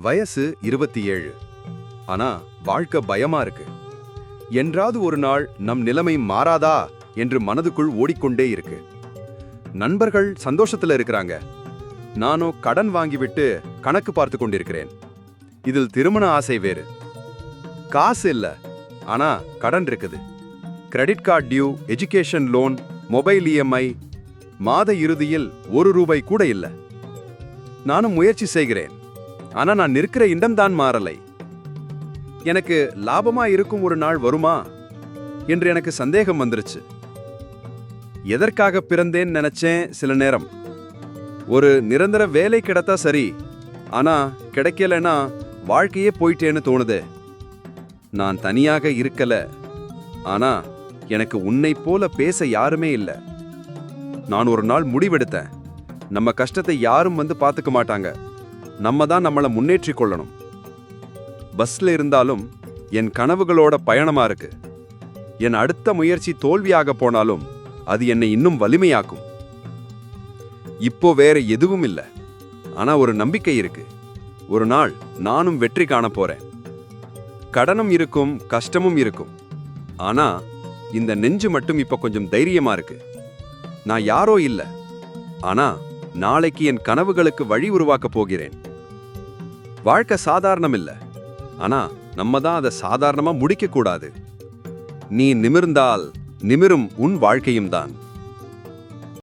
வயசு இருபத்தி ஏழு. ஆனா வாழ்க்கை பயமா இருக்கு. என்றாவது ஒரு நாள் நம் நிலைமை மாறாதா என்று மனதுக்குள் ஓடிக்கொண்டே இருக்கு. நண்பர்கள் சந்தோஷத்துல இருக்கிறாங்க. நானோ கடன் வாங்கிவிட்டு கணக்கு பார்த்து கொண்டிருக்கிறேன். இதில் திருமண ஆசை வேறு. காசு இல்ல ஆனா கடன் இருக்குது. Credit card due education loan mobile EMI மாத இறுதியில் ஒரு ரூபாய் கூட இல்லை. நானும் முயற்சி செய்கிறேன். ஆனா நான் நிற்கிற இடம்தான் மாறலை. எனக்கு லாபமா இருக்கும் ஒரு நாள் வருமா? என்று எனக்கு சந்தேகம் வந்துருச்சு. எதற்காக பிறந்தேன் நினைச்சேன் சில நேரம். ஒரு நிரந்தர வேலை கிடைத்தா சரி ஆனா கிடைக்கலன்னா வாழ்க்கையே போயிட்டேன்னு தோணுது. நான் தனியாக இருக்கல ஆனா எனக்கு உன்னை போல பேச யாருமே இல்லை. நான் ஒரு நாள் முடிவெடுத்தேன். நம்ம கஷ்டத்தை யாரும் வந்து பார்த்துக்க மாட்டாங்க. நம்ம தான் நம்மளை முன்னேற்றிக் கொள்ளணும் பஸ்ல இருந்தாலும் என் கனவுகளோட பயணமா இருக்கு. என் அடுத்த முயற்சி தோல்வியாக போனாலும் அது என்னை இன்னும் வலிமையாக்கும். இப்போ வேற எதுவும் இல்லை. ஆனா ஒரு நம்பிக்கை இருக்கு. ஒரு நாள் நானும் வெற்றி காண போறேன். கடனும் இருக்கும் கஷ்டமும் இருக்கும். ஆனா இந்த நெஞ்சு மட்டும் இப்ப கொஞ்சம் தைரியமா இருக்கு. நான் யாரோ இல்லை. ஆனா நாளைக்கு என் கனவுகளுக்கு வழி உருவாக்கப் போகிறேன். வாழ்க்கை சாதாரணமில்ல. ஆனா நம்ம தான் அதை சாதாரணமா முடிக்க கூடாது நீ நிமிர்ந்தால் நிமிரும் உன் வாழ்க்கையும் தான்